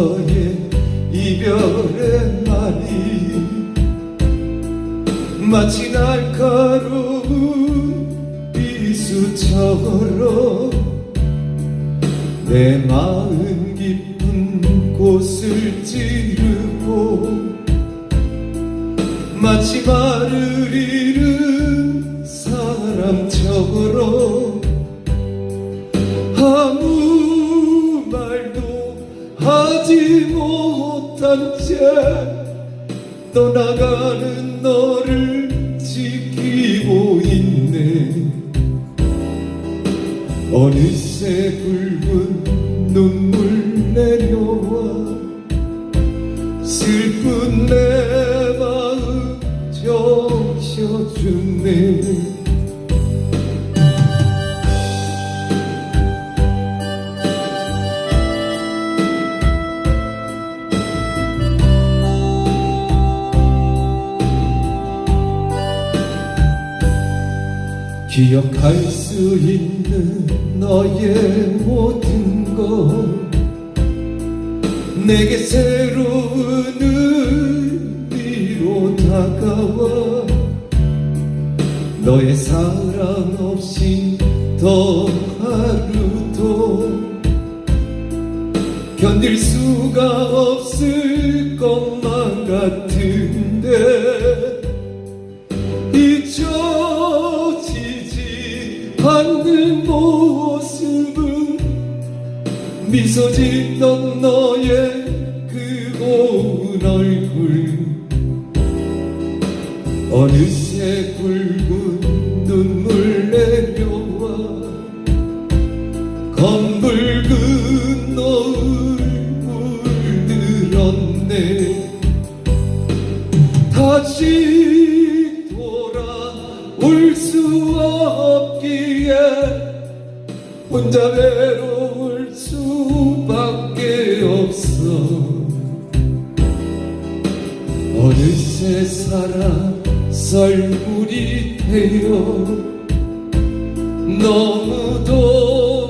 너의 이별의 말이 마치 날카로운 비수처럼 내 마음 깊은 곳을 찌르고 마치 말을 잃은 사람처럼 하지 못한 채 떠나가는 너를 지키고 있네. 어느새 붉은 눈물 내려와 슬픈 내 마음 적셔주네 기억할 수 있는 너의 모든 것. 내게 새로운 의미로 다가와. 너의 사랑 없이 더 하루도 견딜 수가 없을 것만 같은데 미소 짓던 너의 그 고운 얼굴. 어느새 붉은 눈물 내려와 검붉은 노을 물들었네. 다시 돌아올 수 없기에 혼자 외로 살아 썰물이 되어 너무도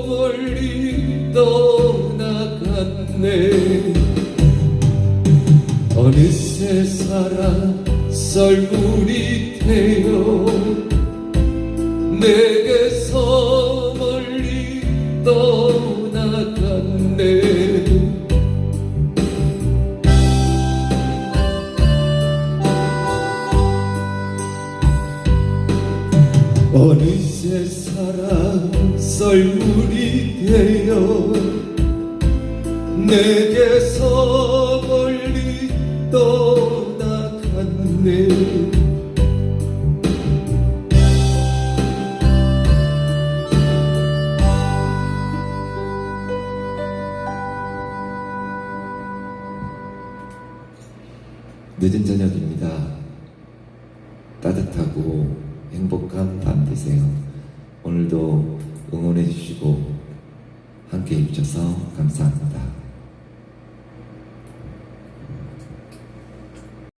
멀리 떠나갔네. 어느새 살아 썰물이 되어 내게서 멀리 떠 어느새 사랑 썰물이 되어 내게서 멀리 떠나갔네 늦은 저녁입니다. 따뜻하고 행복한 밤 되세요. 오늘도 응원해 주시고 함께 해주셔서 감사합니다.